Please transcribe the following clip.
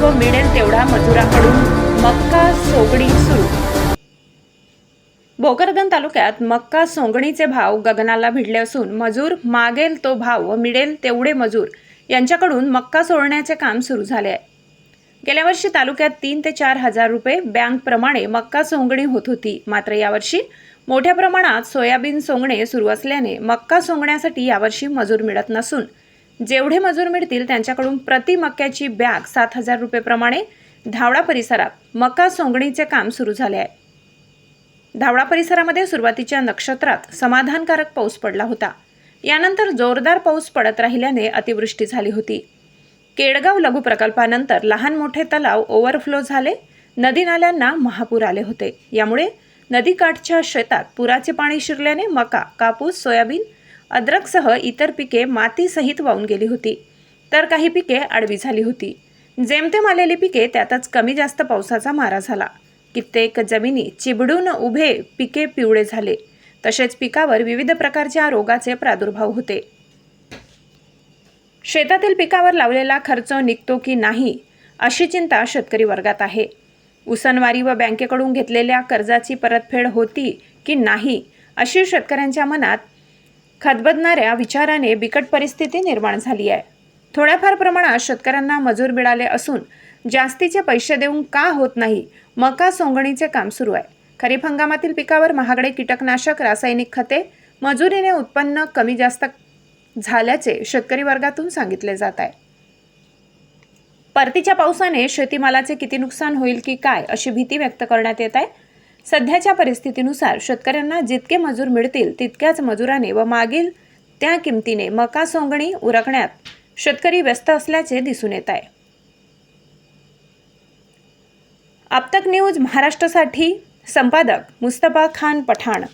व मिळेल तेवढा मजुराकडून. मक्का सोगडी सुरू भोकरदन तालुक्यात मक्का सोंगणीचे भाव गगनाला भिडले असून मजूर मागेल तो भाव व मिळेल तेवढे मजूर. यांच्याकडून मक्का सोडण्याचे काम सुरू झाले आहे. गेल्या वर्षी तालुक्यात तीन ते चार हजार रुपये बँकप्रमाणे मक्का सोंगणी होत होती. मात्र यावर्षी मोठ्या प्रमाणात सोयाबीन सोंगणे सुरू असल्याने मक्का सोंगण्यासाठी यावर्षी मजूर मिळत नसून जेवढे मजूर मिळतील त्यांच्याकडून प्रति मक्याची बॅग सात हजार रुपयेप्रमाणे धावडा परिसरात मका सोंगणीचे काम सुरू झाले आहे. धावडा परिसरामध्ये सुरुवातीच्या नक्षत्रात समाधानकारक पाऊस पडला होता. यानंतर जोरदार पाऊस पडत राहिल्याने अतिवृष्टी झाली होती. केडगाव लघु प्रकल्पानंतर लहान मोठे तलाव ओव्हरफ्लो झाले. नदी नाल्यांना महापूर आले होते. यामुळे नदीकाठच्या शेतात पुराचे पाणी शिरल्याने मका कापूस सोयाबीन अद्रकसह इतर पिके मातीसहित वाहून गेली होती. तर काही पिके आडवी झाली होती. जेमतेम आलेली पिके त्यातच कमी जास्त पावसाचा मारा झाला. कित्येक जमिनी चिबडून उभे पिके पिवळे झाले. तसेच पिकावर विविध प्रकारच्या रोगाचे प्रादुर्भाव होते. शेतातील पिकावर लावलेला खर्च निघतो की नाही अशी चिंता शेतकरी वर्गात आहे. उसनवारी व बँकेकडून घेतलेल्या कर्जाची परतफेड होती की नाही अशी शेतकऱ्यांच्या मनात खदबदणाऱ्या विचाराने बिकट परिस्थिती निर्माण झाली आहे. थोड्याफार प्रमाणात शेतकऱ्यांना मजूर मिळाले असून जास्तीचे पैसे देऊन का होत नाही मका सोंगणीचे काम सुरू आहे. खरीप हंगामातील पिकावर महागडे कीटकनाशक रासायनिक खते मजुरीने उत्पन्न कमी जास्त झाल्याचे शेतकरी वर्गातून सांगितले जात आहे. परतीच्या पावसाने शेतीमालाचे किती नुकसान होईल की काय अशी भीती व्यक्त करण्यात येत आहे. सध्याच्या परिस्थितीनुसार शेतकऱ्यांना जितके मजूर मिळतील तितक्याच मजुराने व मागील त्या किमतीने मका सोंगणी उरकण्यात शेतकरी व्यस्त असल्याचे दिसून येत आहे. आपतक न्यूज महाराष्ट्रासाठी संपादक मुस्तफा खान पठाण.